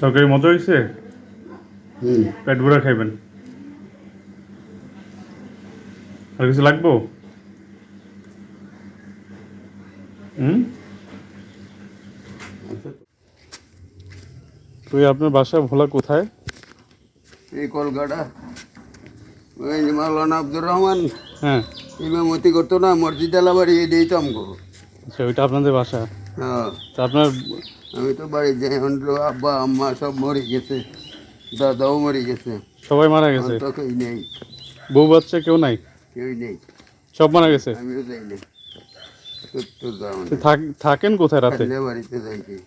তরকারি মজা হয়েছে? হুম। পেট ভরা খাইবেন। আর কিছু লাগবো? হুম? তুই আপনার বাসা ভোলা কোথায়? এই কলকাতা। ওই মাওলানা আব্দুর রহমান। হ্যাঁ। ইমামতি করতো না মসজিদ আলাবাড়ি এটাই তো আমগো। আচ্ছা ওইটা আপনাদের বাসা? হ্যাঁ। তা আপনার আমি তো বাড়ি যাই এখন তো আব্বা আম্মা সব মরে গেছে দাদাও মরে গেছে। সবাই মারা গেছে? তো কেউ নেই। বউ বাচ্চা কেউ নাই? কেউ নেই। সব মারা গেছে? আমিও যাই না। সত্তর থাক- থাকেন কোথায় রাতে? বাড়িতে যাইছি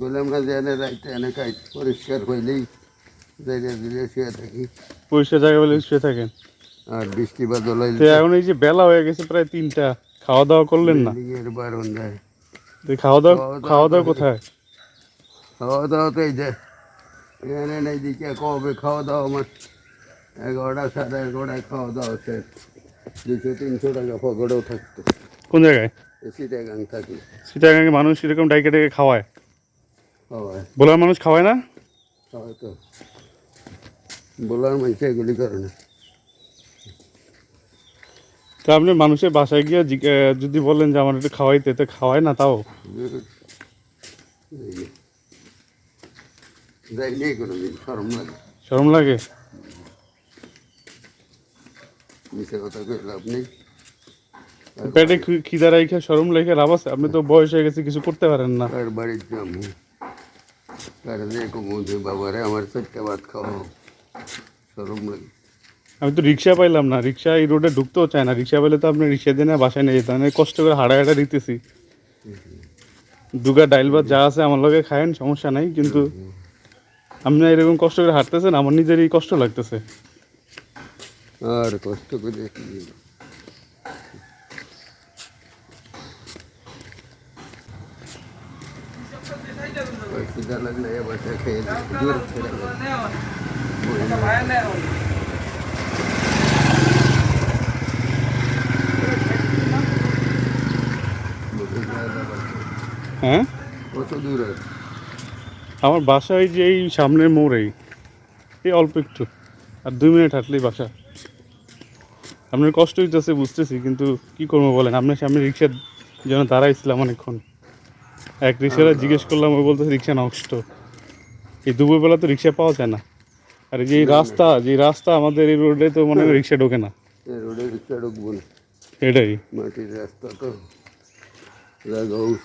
বললাম না যে এনে রাইতে এনে খাই পরিষ্কার হইলেই জায়গা দিলে শুয়ে থাকি। পরিষ্কার জায়গা বলে শুয়ে থাকেন? আর বৃষ্টি বাদল এখন এই যে বেলা হয়ে গেছে প্রায় তিনটা। খাওয়া দাওয়া করলেন না? তো খাওয়া দাওয়া খাওয়া দাওয়া কোথায়? খাওয়া দাওয়া তো এই যে এখানে নেই দিকে কবে খাওয়া দাওয়া আমার? এগারোটা সাড়ে এগারোটায় খাওয়া দাওয়া শেষ। দুশো তিনশো টাকা পকেটেও থাকতো। কোন জায়গায়? এসিতে গান থাকি। সীতাগাঙ্গে মানুষ এরকম ডাইকে ডেকে খাওয়ায়? খাওয়ায়। বলার মানুষ খাওয়ায় না? খাওয়ায় তো। বলার মানুষ এগুলি করে না তো আপনি মানুষের বাসায় গিয়ে যদি বলেন যে আমার একটু খাওয়াইতে তো খাওয়ায় না তাও? শরম লাগে। পেটে খিদা রাইখে শরম লেখে লাভ আছে? আপনি তো বয়স হয়ে গেছে কিছু করতে পারেন না। কার যে কমোদে বাবারে আমার চারটা ভাত খাওয়াও। সরম লাগে। আমি তো রিক্সা পাইলাম না। রিক্সা এই রোডে ঢুকতেও চায় না। রিক্সা পেলে তো আপনি রিক্সা দিয়ে না বাসায় নিয়ে এই কষ্ট করে হাড়া হাঁটা দিতেছি। দুগা ডাইল ভাত যা আছে আমার লগে খায়েন, সমস্যা নাই। কিন্তু আপনি এরকম কষ্ট করে হাঁটতেছেন, আমার নিজেরই কষ্ট লাগতেছে। আর কষ্ট করে এ বাসা খেয়ে দিই। দূর ছেড়ে দাও। হ্যাঁ? কত দূরে? আমার বাসা এই যে এই সামনের মোড়েই। এই অল্প একটু। আর দুই মিনিট হাঁটলেই বাসা। আপনার কষ্ট হইতেছে বুঝতেছি কিন্তু কি করব বলেন? আপনার সামনে রিক্সার জন্য দাঁড়াইছিলাম অনেকক্ষণ। এক রিক্সাটা জিজ্ঞেস করলাম ওই বলতেছে রিক্সা নষ্ট। এই দুপুরবেলা তো রিক্সা পাওয়া যায় না। আর এই যে রাস্তা যে রাস্তা আমাদের এই রোডে তো মনে হয় রিক্সা ঢোকে না। রোডে রিক্সা ঢুকবো না। এটাই। মাটির রাস্তা তো। Lego